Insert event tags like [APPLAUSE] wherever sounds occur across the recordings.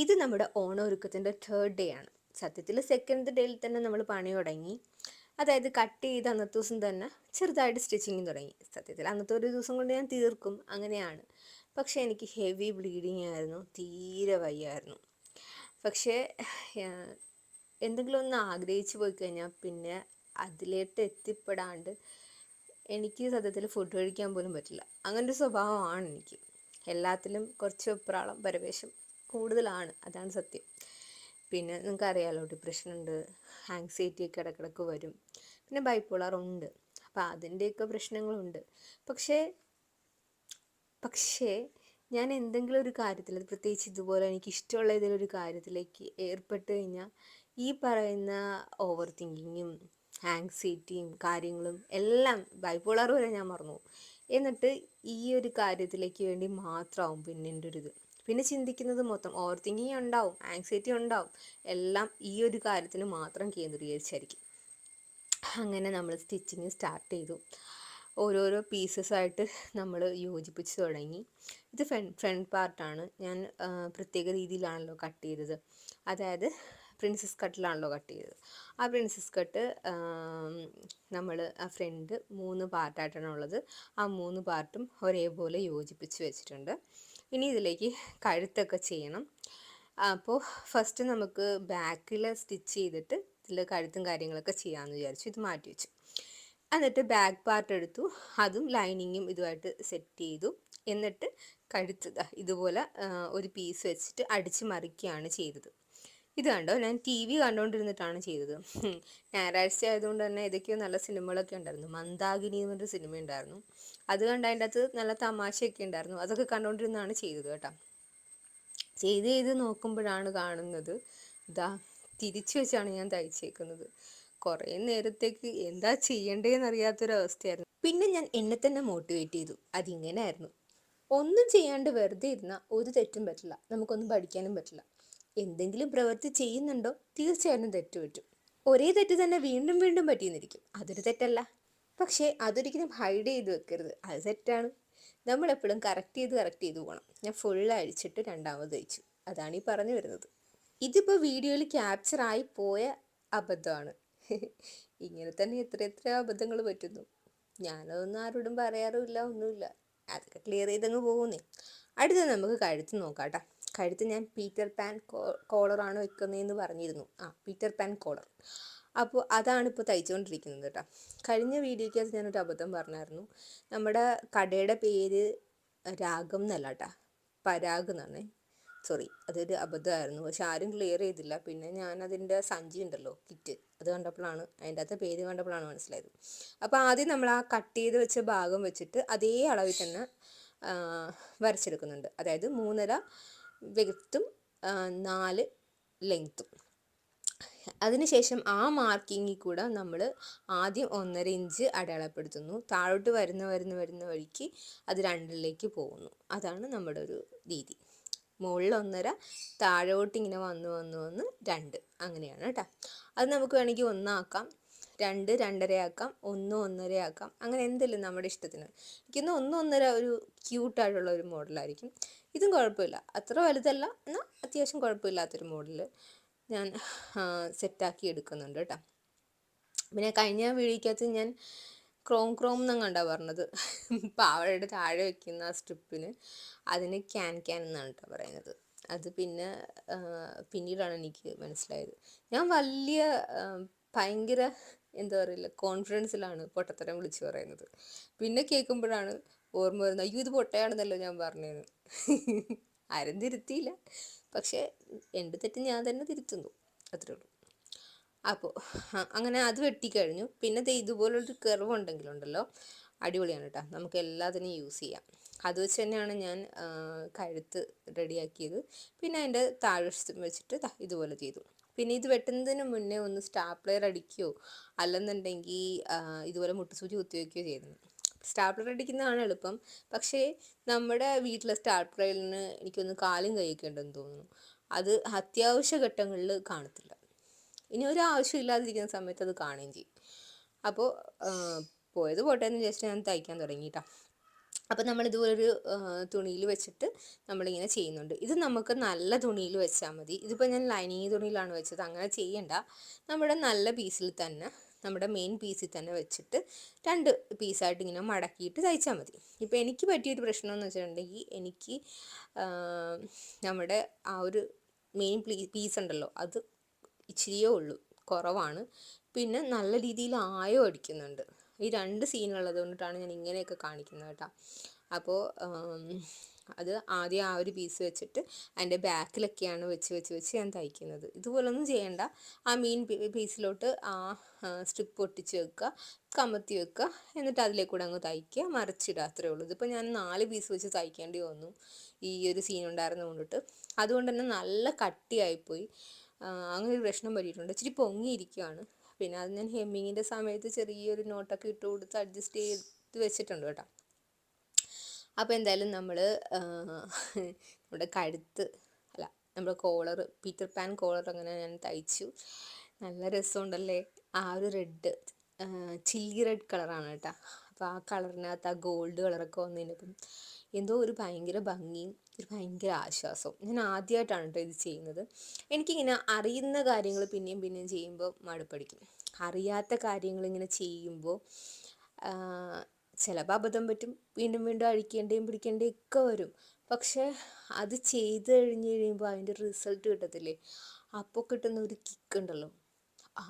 ഇത് നമ്മുടെ ഓണൊരുക്കത്തിന്റെ third day ആണ്. സത്യത്തിൽ സെക്കൻഡ് ഡേയിൽ തന്നെ നമ്മൾ പണി തുടങ്ങി. അതായത് കട്ട് ചെയ്ത് അന്നത്തെ ദിവസം തന്നെ ചെറുതായിട്ട് സ്റ്റിച്ചിങ് തുടങ്ങി. സത്യത്തിൽ അന്നത്തെ ഒരു ദിവസം കൊണ്ട് ഞാൻ തീർക്കും. അങ്ങനെയാണ്. പക്ഷേ എനിക്ക് ഹെവി ബ്ലീഡിങ് ആയിരുന്നു. തീരെ വയ്യായിരുന്നു. പക്ഷേ എന്തെങ്കിലും ഒന്ന് ആഗ്രഹിച്ചു പോയി കഴിഞ്ഞാൽ പിന്നെ അതിലേട്ട് എത്തിപ്പെടാണ്ട് എനിക്ക് സത്യത്തിൽ ഫുഡ് കഴിക്കാൻ പോലും പറ്റില്ല. അങ്ങനൊരു സ്വഭാവമാണ് എനിക്ക്. എല്ലാത്തിലും കുറച്ച് വെപ്രാളം പരവേശം കൂടുതലാണ്. അതാണ് സത്യം. പിന്നെ നിങ്ങൾക്ക് അറിയാമല്ലോ ഡിപ്രഷൻ ഉണ്ട് ആങ്സൈറ്റി ഒക്കെ ഇടക്കിടക്ക് വരും. പിന്നെ ബൈപ്പോളാർ ഉണ്ട്. അപ്പോൾ അതിന്റെയൊക്കെ പ്രശ്നങ്ങളുണ്ട്. പക്ഷേ പക്ഷേ ഞാൻ എന്തെങ്കിലും ഒരു കാര്യത്തിൽ പ്രത്യേകിച്ച് ഇതുപോലെ എനിക്ക് ഇഷ്ടമുള്ള ഏതെങ്കിലും ഒരു കാര്യത്തിലേക്ക് ഏർപ്പെട്ട് കഴിഞ്ഞാൽ ഈ പറയുന്ന ഓവർ തിങ്കിങ്ങും ആങ്സൈറ്റിയും കാര്യങ്ങളും എല്ലാം ബൈപ്പോളാർ വരെ ഞാൻ മറന്നു എന്നിട്ട് ഈ ഒരു കാര്യത്തിലേക്ക് വേണ്ടി മാത്രമാവും പിന്നെ എന്റെ ഒരു ഇത് പിന്നെ ചിന്തിക്കുന്നത് മൊത്തം ഓവർ തിങ്കിങ് ഉണ്ടാവും ആങ്സൈറ്റി ഉണ്ടാവും. എല്ലാം ഈ ഒരു കാര്യത്തിന് മാത്രം കേന്ദ്രീകരിച്ചായിരിക്കും. അങ്ങനെ നമ്മൾ സ്റ്റിച്ചിങ് സ്റ്റാർട്ട് ചെയ്തു. ഓരോരോ പീസസ് ആയിട്ട് നമ്മൾ യോജിപ്പിച്ച് തുടങ്ങി. ഇത് ഫ്രണ്ട് ഫ്രണ്ട് പാർട്ടാണ് ഞാൻ പ്രത്യേക രീതിയിലാണല്ലോ കട്ട് ചെയ്തത്. അതായത് പ്രിൻസസ് കട്ടിലാണല്ലോ കട്ട് ചെയ്തത്. ആ പ്രിൻസസ് കട്ട് നമ്മൾ ആ ഫ്രണ്ട് മൂന്ന് പാർട്ടായിട്ടാണ് ഉള്ളത്. ആ മൂന്ന് പാർട്ടും ഒരേപോലെ യോജിപ്പിച്ച് വെച്ചിട്ടുണ്ട്. ഇനി ഇതിലേക്ക് കഴുത്തൊക്കെ ചെയ്യണം. അപ്പോൾ ഫസ്റ്റ് നമുക്ക് ബാക്കിൽ സ്റ്റിച്ച് ചെയ്തിട്ട് ഇതിൽ കഴുത്തും കാര്യങ്ങളൊക്കെ ചെയ്യാമെന്ന് വിചാരിച്ചു. ഇത് മാറ്റി വെച്ചു. എന്നിട്ട് ബാക്ക് പാർട്ട് എടുത്തു. അതും ലൈനിങ്ങും ഇതുമായിട്ട് സെറ്റ് ചെയ്തു. എന്നിട്ട് കഴുത്ത് ഇതുപോലെ ഒരു പീസ് വെച്ചിട്ട് അടിച്ച് മറിക്കുകയാണ് ചെയ്തത്. ഇത് കണ്ടോ? ഞാൻ ടി വി കണ്ടുകൊണ്ടിരുന്നിട്ടാണ് ചെയ്തത്. ഞായറാഴ്ച ആയതുകൊണ്ട് തന്നെ ഇതൊക്കെയോ നല്ല സിനിമകളൊക്കെ ഉണ്ടായിരുന്നു. മന്ദാകിനി എന്നൊരു സിനിമ ഉണ്ടായിരുന്നു അത് കണ്ട് അതിന്റെ അകത്ത് നല്ല തമാശയൊക്കെ ഉണ്ടായിരുന്നു. അതൊക്കെ കണ്ടുകൊണ്ടിരുന്നാണ് ചെയ്തത് കേട്ടോ. ചെയ്ത് ചെയ്ത് നോക്കുമ്പോഴാണ് കാണുന്നത്. ഇതാ തിരിച്ചു വെച്ചാണ് ഞാൻ തയ്ച്ചേക്കുന്നത്. കുറേ നേരത്തേക്ക് എന്താ ചെയ്യേണ്ടതെന്ന് അറിയാത്തൊരവസ്ഥയായിരുന്നു പിന്നെ ഞാൻ എന്നെ തന്നെ മോട്ടിവേറ്റ് ചെയ്തു. അതിങ്ങനെയായിരുന്നു ഒന്നും ചെയ്യാണ്ട് വെറുതെ ഇരുന്നാൽ ഒരു തെറ്റും പറ്റില്ല. നമുക്കൊന്നും പഠിക്കാനും പറ്റില്ല. എന്തെങ്കിലും പ്രവൃത്തി ചെയ്യുന്നുണ്ടോ? തീർച്ചയായിട്ടും തെറ്റ് പറ്റും ഒരേ തെറ്റ് തന്നെ വീണ്ടും വീണ്ടും പറ്റിയെന്നിരിക്കും. അതൊരു തെറ്റല്ല. പക്ഷേ അതൊരിക്കലും ഹൈഡ് ചെയ്ത് വെക്കരുത്. അത് സെറ്റാണ് നമ്മളെപ്പോഴും കറക്റ്റ് ചെയ്ത് കറക്റ്റ് ചെയ്ത് പോകണം ഞാൻ ഫുൾ അഴിച്ചിട്ട് രണ്ടാമത് അഴിച്ചു അതാണ് ഈ പറഞ്ഞു വരുന്നത്. ഇതിപ്പോൾ വീഡിയോയിൽ ക്യാപ്ചർ ആയി പോയ അബദ്ധമാണ്. [LAUGHS] ഇങ്ങനെ തന്നെ എത്ര എത്ര അബദ്ധങ്ങൾ പറ്റുന്നു. ഞാനതൊന്നും ആരോടും പറയാറുമില്ല ഒന്നുമില്ല. അതൊക്കെ ക്ലിയർ ചെയ്തങ്ങ് പോകുന്നേ. അടുത്തത് നമുക്ക് കഴുത്ത് നോക്കാം കേട്ടോ കഴുത്ത് ഞാൻ പീറ്റർ പാൻ കോളറാണ് വെക്കുന്നതെന്ന് പറഞ്ഞിരുന്നു. ആ പീറ്റർ പാൻ കോളർ അപ്പോൾ അതാണ് ഇപ്പോൾ തയ്ച്ചുകൊണ്ടിരിക്കുന്നത് കേട്ടോ കഴിഞ്ഞ വീഡിയോയ്ക്കകത്ത് ഞാനൊരു അബദ്ധം പറഞ്ഞായിരുന്നു. നമ്മുടെ കടയുടെ പേര് രാഗം എന്നല്ല കേട്ടോ പരാഗ് എന്നാണ്. സോറി അതൊരു അബദ്ധമായിരുന്നു. പക്ഷെ ആരും ക്ലിയർ ചെയ്തില്ല. പിന്നെ ഞാൻ അതിന്റെ സഞ്ചി ഉണ്ടല്ലോ കിറ്റ്. അത് കണ്ടപ്പോഴാണ് അതിന്റെ അകത്ത് പേര് കണ്ടപ്പോഴാണ് മനസ്സിലായത്. അപ്പോൾ ആദ്യം നമ്മൾ ആ കട്ട് ചെയ്ത് വെച്ച ഭാഗം വെച്ചിട്ട് അതേ അളവിൽ തന്നെ വരച്ചെടുക്കുന്നുണ്ട്. അതായത് മൂന്നര വിത്തും നാല് ലെങ്ത്തും. അതിനുശേഷം ആ മാർക്കിങ്ങിൽ കൂടെ നമ്മൾ ആദ്യം ഒന്നര ഇഞ്ച് അടയാളപ്പെടുത്തുന്നു. താഴോട്ട് വരുന്ന വരുന്ന വരുന്ന വഴിക്ക് അത് രണ്ടിലേക്ക് പോകുന്നു. അതാണ് നമ്മുടെ ഒരു രീതി. മുകളിൽ ഒന്നര താഴോട്ട് ഇങ്ങനെ വന്ന് വന്ന് വന്ന് രണ്ട്. അങ്ങനെയാണ് കേട്ടോ. അത് നമുക്ക് വേണമെങ്കിൽ ഒന്നാക്കാം. രണ്ട് രണ്ടര ആക്കാം ഒന്ന് ഒന്നര ആക്കാം അങ്ങനെ എന്തെങ്കിലും നമ്മുടെ ഇഷ്ടത്തിന്. എനിക്കൊന്ന് ഒന്ന് ഒന്നര ഒരു ക്യൂട്ടായിട്ടുള്ള ഒരു മോഡലായിരിക്കും. ഇതും കുഴപ്പമില്ല. അത്ര വലുതല്ല. എന്നാൽ അത്യാവശ്യം കുഴപ്പമില്ലാത്തൊരു മോഡൽ ഞാൻ സെറ്റാക്കി എടുക്കുന്നുണ്ട് കേട്ടോ പിന്നെ കഴിഞ്ഞ വീഴിക്കകത്ത് ഞാൻ ക്രോം ക്രോം എന്നാണ് കണ്ടാ പറഞ്ഞത്. പാവയുടെ താഴെ വെക്കുന്ന ആ സ്ട്രിപ്പിന് അതിന് ക്യാൻ ക്യാൻ എന്നാണ് കേട്ടോ പറയുന്നത്. അത് പിന്നെ പിന്നീടാണ് എനിക്ക് മനസ്സിലായത്. ഞാൻ വലിയ ഭയങ്കര എന്താ പറയില്ല കോൺഫിഡൻസിലാണ് പൊട്ടത്തരം വിളിച്ചു പറയുന്നത്. പിന്നെ കേൾക്കുമ്പോഴാണ് ഓർമ്മ വരുന്നത് അയ്യോ ഇത് പൊട്ടയാണെന്നല്ലോ ഞാൻ പറഞ്ഞത് ആരും തിരുത്തിയില്ല. പക്ഷേ എന്റെ തെറ്റ് ഞാൻ തന്നെ തിരുത്തുന്നു. അത്രേ ഉള്ളൂ. അപ്പോൾ അങ്ങനെ അത് വെട്ടിക്കഴിഞ്ഞു. പിന്നെ ഇതുപോലൊരു കർവ് ഉണ്ടെങ്കിലുണ്ടല്ലോ. അടിപൊളിയാണ് കേട്ടോ നമുക്ക് എല്ലാത്തിനും യൂസ് ചെയ്യാം. അത് വെച്ച് തന്നെയാണ് ഞാൻ കഴുത്ത് റെഡിയാക്കിയത് പിന്നെ അതിന്റെ താഴ്വശത്തും വെച്ചിട്ട് ഇതുപോലെ ചെയ്തു. പിന്നെ ഇത് വെട്ടുന്നതിന് മുന്നേ ഒന്ന് സ്റ്റാപ്ലെയർ അടിക്കുകയോ അല്ലെന്നുണ്ടെങ്കിൽ ഇതുപോലെ മുട്ടുസൂചി കുത്തിവെക്കുകയോ ചെയ്തിരുന്നു. സ്റ്റാപ്ലർ അടിക്കുന്നതാണ് എളുപ്പം. പക്ഷേ നമ്മുടെ വീട്ടിലെ സ്റ്റാപ്ലറിന് എനിക്കൊന്ന് കാലും കൈയൊക്കെ തോന്നുന്നു. അത് അത്യാവശ്യ ഘട്ടങ്ങളിൽ കാണത്തില്ല. ഇനി ഒരു ആവശ്യമില്ലാതിരിക്കുന്ന സമയത്ത് അത് കാണുകയും ചെയ്യും. അപ്പോൾ പോയത് പോട്ടെ എന്ന് ഞാൻ തയ്ക്കാൻ തുടങ്ങിയിട്ടാ. അപ്പം നമ്മൾ ഇതുപോലൊരു തുണിയിൽ വെച്ചിട്ട് നമ്മളിങ്ങനെ ചെയ്യുന്നുണ്ട്. ഇത് നമുക്ക് നല്ല തുണിയിൽ വെച്ചാൽ മതി. ഇതിപ്പോൾ ഞാൻ ലൈനിങ് തുണിയിലാണ് വെച്ചത്. അങ്ങനെ ചെയ്യണ്ട. നമ്മുടെ നല്ല പീസിൽ തന്നെ നമ്മുടെ മെയിൻ പീസിൽ തന്നെ വെച്ചിട്ട് രണ്ട് പീസായിട്ട് ഇങ്ങനെ മടക്കിയിട്ട് തയ്ച്ചാൽ മതി. ഇപ്പോൾ എനിക്ക് പറ്റിയൊരു പ്രശ്നം എന്ന് വെച്ചിട്ടുണ്ടെങ്കിൽ എനിക്ക് നമ്മുടെ ആ ഒരു മെയിൻ പീസ് ഉണ്ടല്ലോ അത് ഇച്ചിരിയേ ഉള്ളൂ കുറവാണ്. പിന്നെ നല്ല രീതിയിൽ ആയോ അടിക്കുന്നുണ്ട്. ഈ രണ്ട് സീനുള്ളത് കൊണ്ടിട്ടാണ് ഞാൻ ഇങ്ങനെയൊക്കെ കാണിക്കുന്നത് കേട്ടോ. അപ്പോൾ അത് ആദ്യം ആ ഒരു പീസ് വെച്ചിട്ട് അതിന്റെ ബാക്കിലൊക്കെയാണ് വെച്ച് വെച്ച് വെച്ച് ഞാൻ തയ്ക്കുന്നത്. ഇതുപോലൊന്നും ചെയ്യണ്ട. ആ മീൻ പീസിലോട്ട് ആ സ്ട്രിപ്പ് ഒട്ടിച്ച് വെക്കുക കമത്തി വെക്കുക എന്നിട്ട് അതിലേക്കൂടെ അങ്ങ് തയ്ക്കുക മറിച്ചിടുക അത്രേ ഉള്ളൂ. ഇതിപ്പോൾ ഞാൻ നാല് പീസ് വെച്ച് തയ്ക്കേണ്ടി വന്നു ഈ ഒരു സീൻ ഉണ്ടായിരുന്നത് കൊണ്ടിട്ട്. അതുകൊണ്ട് തന്നെ നല്ല കട്ടിയായിപ്പോയി. അങ്ങനെ ഒരു പ്രശ്നം പറ്റിയിട്ടുണ്ട്. ഇച്ചിരി പൊങ്ങിയിരിക്കുകയാണ് പിന്നെ അത് ഞാൻ ഹെമ്മിങ്ങിന്റെ സമയത്ത് ചെറിയൊരു നോട്ടൊക്കെ ഇട്ട് കൊടുത്ത് അഡ്ജസ്റ്റ് ചെയ്ത് വെച്ചിട്ടുണ്ട് കേട്ടോ. അപ്പോൾ എന്തായാലും നമ്മൾ നമ്മുടെ കഴുത്ത് അല്ല നമ്മുടെ കോളർ പീറ്റർ പാൻ കോളർ അങ്ങനെ ഞാൻ തയ്ച്ചു. നല്ല രസമുണ്ടല്ലേ? ആ ഒരു റെഡ് ചില്ലി റെഡ് കളറാണ് കേട്ടോ. അപ്പോൾ ആ കളറിനകത്ത് ആ ഗോൾഡ് കളറൊക്കെ വന്നതിനപ്പം എന്തോ ഒരു ഭയങ്കര ഭംഗിയും ഒരു ഭയങ്കര ആശ്വാസവും. ഞാൻ ആദ്യമായിട്ടാണ് കേട്ടോ ഇത് ചെയ്യുന്നത്. എനിക്കിങ്ങനെ അറിയുന്ന കാര്യങ്ങൾ പിന്നെയും പിന്നെയും ചെയ്യുമ്പോൾ മടുപ്പടിക്കും. അറിയാത്ത കാര്യങ്ങൾ ഇങ്ങനെ ചെയ്യുമ്പോൾ ചിലപ്പോൾ അബദ്ധം പറ്റും വീണ്ടും വീണ്ടും അഴിക്കേണ്ടിയും പിടിക്കേണ്ടിയും ഒക്കെ വരും. പക്ഷേ അത് ചെയ്ത് കഴിഞ്ഞ് കഴിയുമ്പോൾ അതിന്റെ റിസൾട്ട് കിട്ടത്തില്ലേ? അപ്പോൾ കിട്ടുന്ന ഒരു കിക്ക് ഉണ്ടല്ലോ. ആ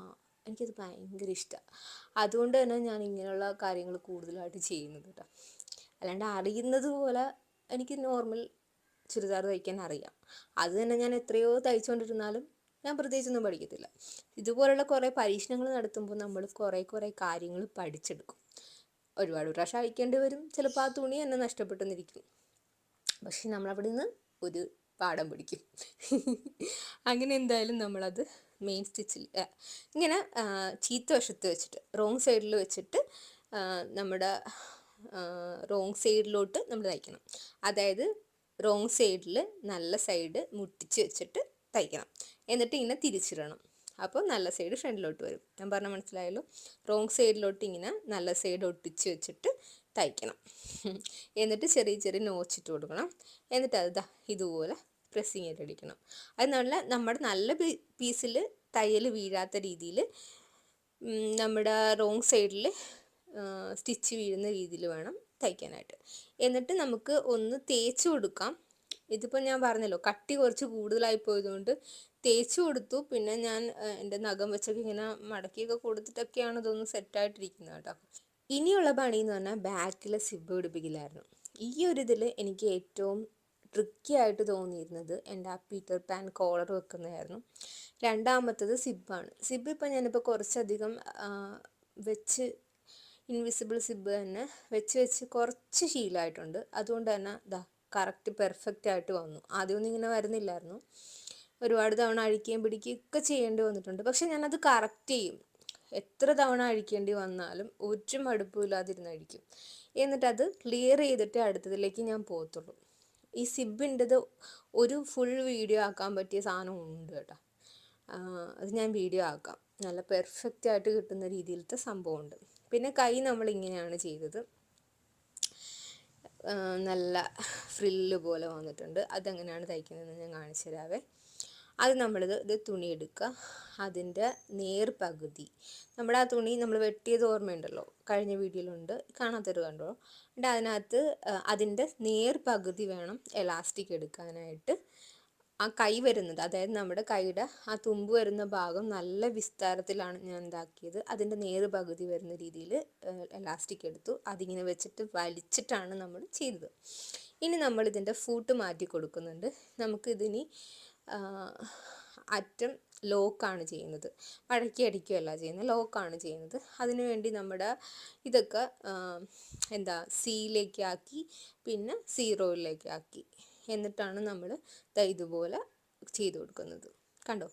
എനിക്കത് ഭയങ്കര ഇഷ്ടമാണ് അതുകൊണ്ട് തന്നെ ഞാൻ ഇങ്ങനെയുള്ള കാര്യങ്ങൾ കൂടുതലായിട്ട് ചെയ്യുന്നത് കേട്ടോ. അല്ലാണ്ട് അറിയുന്നത് പോലെ എനിക്ക് നോർമൽ ചുരിദാർ തയ്ക്കാൻ അറിയാം. അത് തന്നെ ഞാൻ എത്രയോ തയ്ച്ചുകൊണ്ടിരുന്നാലും ഞാൻ പ്രത്യേകിച്ചൊന്നും പഠിക്കത്തില്ല. ഇതുപോലുള്ള കുറേ പരീക്ഷണങ്ങൾ നടത്തുമ്പോൾ നമ്മൾ കുറേ കുറേ കാര്യങ്ങൾ പഠിച്ചെടുക്കും. ഒരുപാട് പ്രാവശ്യം അഴിക്കേണ്ടി വരും. ചിലപ്പോൾ ആ തുണി തന്നെ നഷ്ടപ്പെട്ടെന്നിരിക്കും. പക്ഷെ നമ്മളവിടെ നിന്ന് ഒരു പാടം പിടിക്കും അങ്ങനെ എന്തായാലും നമ്മളത് മെയിൻ സ്റ്റിച്ചിൽ ഇങ്ങനെ ചീത്ത വശത്ത് വെച്ചിട്ട് റോങ് സൈഡിൽ വെച്ചിട്ട് നമ്മുടെ റോങ് സൈഡിലോട്ട് നമ്മൾ തയ്ക്കണം. അതായത് റോങ് സൈഡിൽ നല്ല സൈഡ് മുട്ടിച്ച് വെച്ചിട്ട് തയ്ക്കണം. എന്നിട്ട് ഇങ്ങനെ തിരിച്ചിടണം. അപ്പോൾ നല്ല സൈഡ് ഫ്രണ്ടിലോട്ട് വരും. ഞാൻ പറഞ്ഞ മനസ്സിലായല്ലോ? റോങ് സൈഡിലോട്ട് ഇങ്ങനെ നല്ല സൈഡ് ഒട്ടിച്ച് വെച്ചിട്ട് തയ്ക്കണം. എന്നിട്ട് ചെറിയ ചെറിയ നോച്ചിട്ട് കൊടുക്കണം. എന്നിട്ട് അത് ഇതുപോലെ പ്രസ്സിങ് ചെയ്തടിക്കണം അത് നല്ല നമ്മുടെ നല്ല പീസിൽ തയ്യൽ വീഴാത്ത രീതിയിൽ നമ്മുടെ റോങ് സൈഡിൽ സ്റ്റിച്ച് വീഴുന്ന രീതിയിൽ വേണം തയ്ക്കാനായിട്ട്. എന്നിട്ട് നമുക്ക് ഒന്ന് തേച്ച് കൊടുക്കാം. ഇതിപ്പോൾ ഞാൻ പറഞ്ഞല്ലോ കട്ടി കുറച്ച് കൂടുതലായി പോയതുകൊണ്ട് തേച്ച് കൊടുത്തു. പിന്നെ ഞാൻ എന്റെ നഖം വെച്ചൊക്കെ ഇങ്ങനെ മടക്കിയൊക്കെ കൊടുത്തിട്ടൊക്കെയാണ് ഇതൊന്ന് സെറ്റായിട്ടിരിക്കുന്നത് കേട്ടോ. ഇനിയുള്ള പണി എന്ന് പറഞ്ഞാൽ ബാക്കിൽ സിബ് പിടിപ്പിക്കില്ലായിരുന്നു ഈ ഒരു ഇതിൽ എനിക്ക് ഏറ്റവും ട്രിക്കി ആയിട്ട് തോന്നിയിരുന്നത് എന്റെ ആ പീറ്റർ പാൻ കോളർ വെക്കുന്നതായിരുന്നു. രണ്ടാമത്തത് സിബാണ്. സിബ് ഇപ്പം ഞാനിപ്പോൾ കുറച്ചധികം വെച്ച് ഇൻവിസിബിൾ സിബ് തന്നെ വെച്ച് വെച്ച് കുറച്ച് ശീലമായിട്ടുണ്ട്. അതുകൊണ്ട് തന്നെ ദാ കറക്റ്റ് പെർഫെക്റ്റ് ആയിട്ട് വന്നു. ആദ്യമൊന്നും ഇങ്ങനെ വരുന്നില്ലായിരുന്നു. ഒരുപാട് തവണ അഴിക്കുകയും പിടിക്കുകയും ഒക്കെ ചെയ്യേണ്ടി വന്നിട്ടുണ്ട്. പക്ഷെ ഞാനത് കറക്റ്റ് ചെയ്യും. എത്ര തവണ അഴിക്കേണ്ടി വന്നാലും ഒരു മടുപ്പില്ലാതിരുന്ന് അഴിക്കും. എന്നിട്ടത് ക്ലിയർ ചെയ്തിട്ട് അടുത്തതിലേക്ക് ഞാൻ പോകത്തുള്ളൂ. ഈ സിബിന്റെത് ഒരു ഫുൾ വീഡിയോ ആക്കാൻ പറ്റിയ സാധനം ഉണ്ട് കേട്ടോ. അത് ഞാൻ വീഡിയോ ആക്കാം. നല്ല പെർഫെക്റ്റ് ആയിട്ട് കിട്ടുന്ന രീതിയിലത്തെ സംഭവമുണ്ട്. പിന്നെ കൈ നമ്മൾ ഇങ്ങനെയാണ് ചെയ്തത് നല്ല ഫ്രില്ല് പോലെ വന്നിട്ടുണ്ട്. അതെങ്ങനെയാണ് തയ്ക്കുന്നതെന്ന് ഞാൻ കാണിച്ചു തരാവേ. അത് നമ്മൾ ഇത് തുണി എടുക്കുക അതിന്റെ നേർപകുതി. നമ്മുടെ ആ തുണി നമ്മൾ വെട്ടിയത് ഓർമ്മയുണ്ടല്ലോ? കഴിഞ്ഞ വീഡിയോയിലുണ്ട്. കാണാത്തൊരു കണ്ടോ? എന്നിട്ട് അതിനകത്ത് അതിന്റെ നേർപകുതി വേണം എലാസ്റ്റിക് എടുക്കാനായിട്ട്. ആ കൈ വരുന്നത് അതായത് നമ്മുടെ കൈയുടെ ആ തുമ്പ് വരുന്ന ഭാഗം നല്ല വിസ്താരത്തിലാണ് ഞാൻ എന്താക്കിയത് അതിന്റെ നേര് പകുതി വരുന്ന രീതിയിൽ എലാസ്റ്റിക് എടുത്തു. അതിങ്ങനെ വെച്ചിട്ട് വലിച്ചിട്ടാണ് നമ്മൾ ചെയ്തത്. ഇനി നമ്മൾ ഇതിന്റെ ഫൂട്ട് മാറ്റി കൊടുക്കുന്നുണ്ട്. നമുക്കിതിനി അറ്റം ലോക്കാണ് ചെയ്യുന്നത്. മടക്കി അടിക്കുകയല്ല ചെയ്യുന്നത്. ലോക്കാണ് ചെയ്യുന്നത്. അതിനുവേണ്ടി നമ്മുടെ ഇതൊക്കെ എന്താ സിയിലേക്കാക്കി പിന്നെ സീറോയിലേക്കാക്കി എന്നിട്ടാണ് നമ്മൾ ഇതുപോലെ ചെയ്തു കൊടുക്കുന്നത്. കണ്ടോ?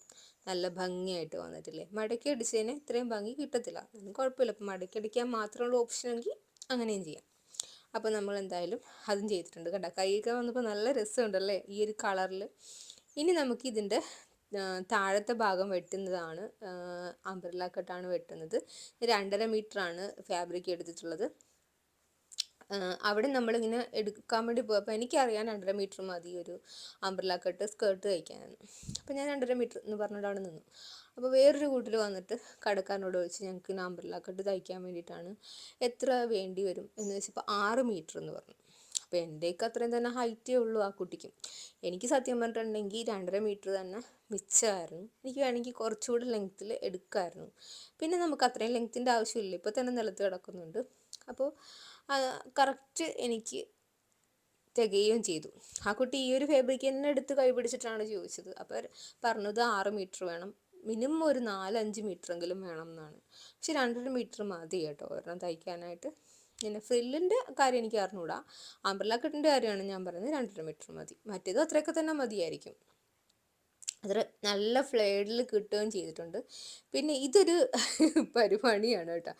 നല്ല ഭംഗിയായിട്ട് വന്നിട്ടില്ലേ? മടക്കി അടിച്ചതിന് ഇത്രയും ഭംഗി കിട്ടത്തില്ല. കുഴപ്പമില്ല. അപ്പം മടക്കി അടിക്കാൻ മാത്രമുള്ള ഓപ്ഷനെങ്കിൽ അങ്ങനെയും ചെയ്യാം. അപ്പോൾ നമ്മൾ എന്തായാലും അതും ചെയ്തിട്ടുണ്ട്. കേട്ടോ കൈയൊക്കെ വന്നപ്പോൾ നല്ല രസമുണ്ടല്ലേ? ഈ ഒരു കളറിൽ ഇനി നമുക്ക് ഇതിന്റെ താഴത്തെ ഭാഗം വെട്ടുന്നതാണ് അംബ്രല്ല കട്ടാണ് വെട്ടുന്നത്. രണ്ടര ആണ് ഫാബ്രിക് എടുത്തിട്ടുള്ളത്. അവിടെ നമ്മളിങ്ങനെ എടുക്കാൻ വേണ്ടി പോയപ്പോൾ എനിക്കറിയാൻ രണ്ടര മീറ്റർ മതി ഒരു അംബ്രല കട്ട് സ്കേർട്ട് തയ്ക്കാനാണ് അപ്പോൾ ഞാൻ രണ്ടര മീറ്റർ എന്ന് പറഞ്ഞിട്ട് അവിടെ നിന്നു. അപ്പോൾ വേറൊരു കൂട്ടർ വന്നിട്ട് കടക്കാരനോട് ചോദിച്ചു ഞങ്ങൾക്ക് ഇങ്ങനെ അംബ്രല കട്ട് തയ്ക്കാൻ വേണ്ടിയിട്ടാണ് എത്ര വേണ്ടി വരും? എന്ന് വെച്ചപ്പോൾ ആറ് മീറ്റർ എന്ന് പറഞ്ഞു. അപ്പോൾ എന്റെയൊക്കെ അത്രയും തന്നെ ഹൈറ്റേ ഉള്ളൂ ആ കുട്ടിക്കും. എനിക്ക് സത്യം പറഞ്ഞിട്ടുണ്ടെങ്കിൽ രണ്ടര മീറ്റർ തന്നെ മിച്ചമായിരുന്നു. എനിക്ക് വേണമെങ്കിൽ കുറച്ചുകൂടി ലെങ്ത്തിൽ എടുക്കായിരുന്നു. പിന്നെ നമുക്ക് അത്രയും ലെങ്ത്തിന്റെ ആവശ്യമില്ല. ഇപ്പോൾ തന്നെ നിലത്ത് കിടക്കുന്നുണ്ട്. അപ്പോൾ കറക്റ്റ് എനിക്ക് തികയുകയും ചെയ്തു. ആ കുട്ടി ഈ ഒരു ഫാബ്രിക് തന്നെ എടുത്ത് കൈപിടിച്ചിട്ടാണ് ചോദിച്ചത്. അപ്പോൾ പറഞ്ഞത് ആറ് മീറ്റർ വേണം. മിനിമം ഒരു നാലഞ്ച് മീറ്ററെങ്കിലും വേണം എന്നാണ്. പക്ഷെ രണ്ടര മീറ്റർ മതി കേട്ടോ. ഒരെണ്ണം തയ്ക്കാനായിട്ട്. പിന്നെ ഫ്രില്ലിന്റെ കാര്യം എനിക്ക് അറിഞ്ഞുകൂടാ അംബ്രല കിട്ടിന്റെ കാര്യമാണ് ഞാൻ പറയുന്നത് രണ്ടര മീറ്റർ മതി. മറ്റേതും അത്രയൊക്കെ തന്നെ മതിയായിരിക്കും. അത് നല്ല ഫ്ലേഡിൽ കിട്ടുകയും ചെയ്തിട്ടുണ്ട്. പിന്നെ ഇതൊരു [LAUGHS] പരിപാടിയാണ് കേട്ടോ.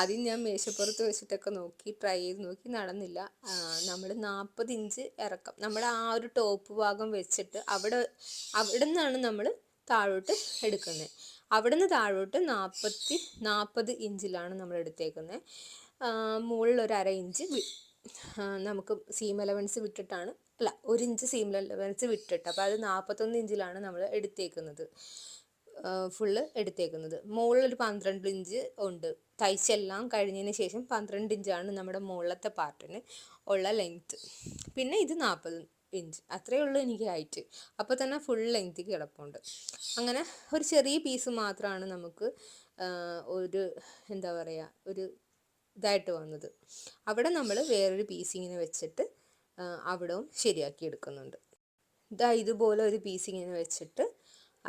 ആദ്യം ഞാൻ മേശപ്പുറത്ത് വെച്ചിട്ടൊക്കെ നോക്കി ട്രൈ ചെയ്ത് നോക്കി നടന്നില്ല. നമ്മൾ നാൽപ്പത് ഇഞ്ച് ഇറക്കം. നമ്മുടെ ആ ഒരു ടോപ്പ് ഭാഗം വെച്ചിട്ട് അവിടെ അവിടെ നിന്നാണ് നമ്മൾ താഴോട്ട് എടുക്കുന്നത്. അവിടുന്ന് താഴോട്ട് നാൽപ്പത്തി നാൽപ്പത് ഇഞ്ചിലാണ് നമ്മൾ എടുത്തേക്കുന്നത്. മുകളിൽ ഒരു അര ഇഞ്ച് നമുക്ക് സീം അലവൻസ് വിട്ടിട്ടാണ്. അല്ല ഒരു ഇഞ്ച് സീം അലവൻസ് വിട്ടിട്ട്. അപ്പോൾ അത് നാൽപ്പത്തൊന്ന് ഇഞ്ചിലാണ് നമ്മൾ എടുത്തേക്കുന്നത്. ഫുള്ള് എടുത്തേക്കുന്നത്. മുകളിലൊരു പന്ത്രണ്ട് ഇഞ്ച് ഉണ്ട്. തയ്ച്ചെല്ലാം കഴിഞ്ഞതിന് ശേഷം പന്ത്രണ്ട് ഇഞ്ചാണ് നമ്മുടെ മുകളിലത്തെ പാർട്ടിന് ഉള്ള ലെങ്ത്ത് പിന്നെ ഇത് നാൽപ്പത് ഇഞ്ച്. അത്രയേ ഉള്ളൂ എനിക്ക് ഹൈറ്റ് അപ്പോൾ തന്നെ ഫുൾ ലെങ്ത് കിടപ്പുണ്ട്. അങ്ങനെ ഒരു ചെറിയ പീസ് മാത്രമാണ് നമുക്ക് ഒരു എന്താ പറയുക ഒരു ഇതായിട്ട് വന്നത്. അവിടെ നമ്മൾ വേറൊരു പീസ് വെച്ചിട്ട് അവിടവും ശരിയാക്കി എടുക്കുന്നുണ്ട്. ഇതാ ഇതുപോലെ ഒരു പീസ് വെച്ചിട്ട്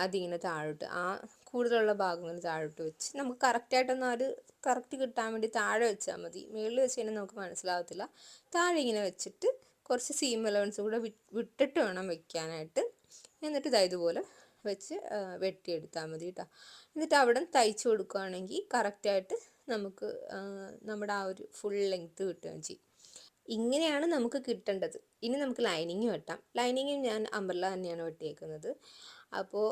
അതിങ്ങനെ താഴോട്ട് ആ കൂടുതലുള്ള ഭാഗം ഇങ്ങനെ താഴോട്ട് വെച്ച് നമുക്ക് കറക്റ്റായിട്ടൊന്നും അത് കറക്റ്റ് കിട്ടാൻ വേണ്ടി താഴെ വെച്ചാൽ മതി. മുകളിൽ വെച്ച് കഴിഞ്ഞാൽ നമുക്ക് മനസ്സിലാവത്തില്ല. താഴെ ഇങ്ങനെ വെച്ചിട്ട് കുറച്ച് സീം അലവൻസ് കൂടെ വിട്ടിട്ട് വേണം വെക്കാനായിട്ട്. എന്നിട്ട് ഇതാ ഇതുപോലെ വെച്ച് വെട്ടിയെടുത്താൽ മതി കേട്ടോ. എന്നിട്ട് അവിടെ തയ്ച്ചു കൊടുക്കുകയാണെങ്കിൽ കറക്റ്റായിട്ട് നമുക്ക് നമ്മുടെ ആ ഒരു ഫുൾ ലെങ്ത്ത് കിട്ടുകയും ചെയ്യും. ഇങ്ങനെയാണ് നമുക്ക് കിട്ടേണ്ടത്. ഇനി നമുക്ക് ലൈനിങ് വെട്ടാം. ലൈനിങ്ങും ഞാൻ അമ്പർല തന്നെയാണ് വെട്ടിയേക്കുന്നത്. അപ്പോൾ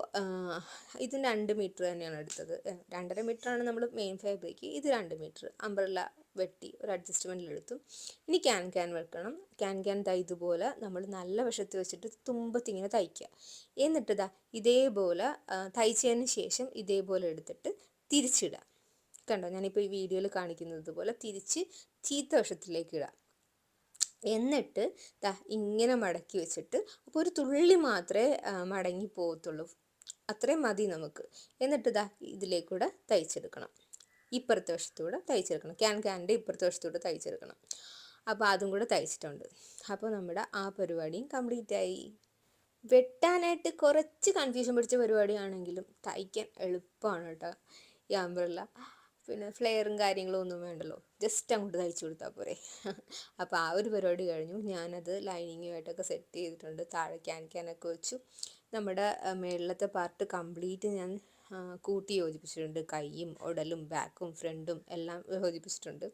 ഇത് രണ്ട് മീറ്റർ തന്നെയാണ് എടുത്തത്. രണ്ടര മീറ്ററാണ് നമ്മൾ മെയിൻ ഫാബ്രിക്ക് ഇത് രണ്ട് മീറ്റർ അമ്പർല വെട്ടി ഒരു അഡ്ജസ്റ്റ്മെന്റിൽ എടുത്തു. ഇനി ക്യാൻ ക്യാൻ വെക്കണം ക്യാൻ ക്യാൻ തയ്തുപോലെ ഇതുപോലെ നമ്മൾ നല്ല വശത്ത് വെച്ചിട്ട് തുമ്പത്തിങ്ങനെ തയ്ക്കുക. എന്നിട്ട് ദാ ഇതേപോലെ തയ്ച്ചതിന് ശേഷം ഇതേപോലെ എടുത്തിട്ട് തിരിച്ചിടുക. കണ്ടോ? ഞാനിപ്പോൾ ഈ വീഡിയോയിൽ കാണിക്കുന്നത് പോലെ തിരിച്ച് ചീത്ത വശത്തിലേക്ക് ഇടാം. എന്നിട്ട് ദാ ഇങ്ങനെ മടക്കി വെച്ചിട്ട് അപ്പോൾ ഒരു തുള്ളി മാത്രമേ മടങ്ങി പോകത്തുള്ളൂ അത്രയും മതി നമുക്ക്. എന്നിട്ട് ദാ ഇതിലേക്കൂടെ തയ്ച്ചെടുക്കണം. ഇപ്പുറത്തെ വശത്തൂടെ തയ്ച്ചെടുക്കണം. ക്യാൻ ക്യാന്റെ ഇപ്പുറത്തെ വശത്തൂടെ തയ്ച്ചെടുക്കണം. അപ്പോൾ അതും കൂടെ തയ്ച്ചിട്ടുണ്ട്. അപ്പോൾ നമ്മുടെ ആ പരിപാടിയും കംപ്ലീറ്റ് ആയി. വെട്ടാനായിട്ട് കുറച്ച് കൺഫ്യൂഷൻ പിടിച്ച പരിപാടിയാണെങ്കിലും തയ്ക്കാൻ എളുപ്പമാണ് കേട്ടോ ഈ അംബ്രല്ല പിന്നെ ഫ്ലെയറും കാര്യങ്ങളും ഒന്നും വേണ്ടല്ലോ. ജസ്റ്റ് അങ്ങോട്ട് തയ്ച്ചു കൊടുത്താൽ പോരെ. [LAUGHS] അപ്പോൾ ആ ഒരു പരിപാടി കഴിഞ്ഞു. ഞാനത് ലൈനിങ്ങുമായിട്ടൊക്കെ സെറ്റ് ചെയ്തിട്ടുണ്ട്. താഴെ ക്യാൻ ക്യാനൊക്കെ വെച്ചു. നമ്മുടെ മേളിലത്തെ പാർട്ട് കംപ്ലീറ്റ് ഞാൻ കൂട്ടി യോജിപ്പിച്ചിട്ടുണ്ട്. കൈയും ഉടലും ബാക്കും ഫ്രണ്ടും എല്ലാം യോജിപ്പിച്ചിട്ടുണ്ട്.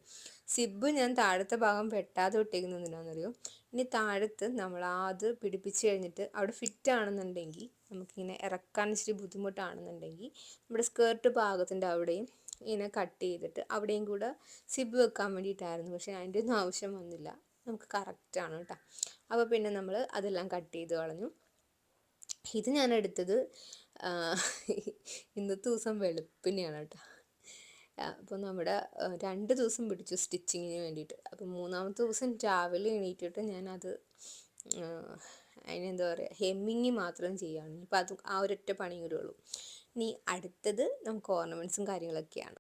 സിബ് ഞാൻ താഴത്തെ ഭാഗം വെട്ടാതെ വിട്ടേക്കുന്നത് ഇനി താഴത്ത് നമ്മൾ അത് പിടിപ്പിച്ച് കഴിഞ്ഞിട്ട് അവിടെ ഫിറ്റ് ആണെന്നുണ്ടെങ്കിൽ നമുക്കിങ്ങനെ ഇറക്കാൻ ഇച്ചിരി ബുദ്ധിമുട്ടാണെന്നുണ്ടെങ്കിൽ നമ്മുടെ സ്കേർട്ട് ഭാഗത്തിന്റെ അവിടെയും ഇങ്ങനെ കട്ട് ചെയ്തിട്ട് അവിടെയും കൂടെ സിബ് വെക്കാൻ വേണ്ടിയിട്ടായിരുന്നു. പക്ഷേ അതിന്റെ ഒന്നും ആവശ്യം വന്നില്ല. നമുക്ക് കറക്റ്റാണ് കേട്ടോ. അപ്പോൾ പിന്നെ നമ്മൾ അതെല്ലാം കട്ട് ചെയ്ത് കളഞ്ഞു. ഇത് ഞാൻ എടുത്തത് ഇന്നത്തെ ദിവസം വെളുപ്പിനെയാണ് കേട്ടോ. അപ്പോൾ നമ്മുടെ രണ്ട് ദിവസം പിടിച്ചു സ്റ്റിച്ചിങ്ങിന് വേണ്ടിയിട്ട്. അപ്പോൾ മൂന്നാമത്തെ ദിവസം രാവിലെ എണീറ്റിട്ട് ഞാനത് അതിനെന്താ പറയുക ഹെമ്മിങ് മാത്രം ചെയ്യുകയാണ്. ഇപ്പം അത് ആ ഒരൊറ്റ പണി ഉള്ളൂ. ഇനി അടുത്തത് നമുക്ക് ഓർണമെന്റ്സും കാര്യങ്ങളൊക്കെയാണ്.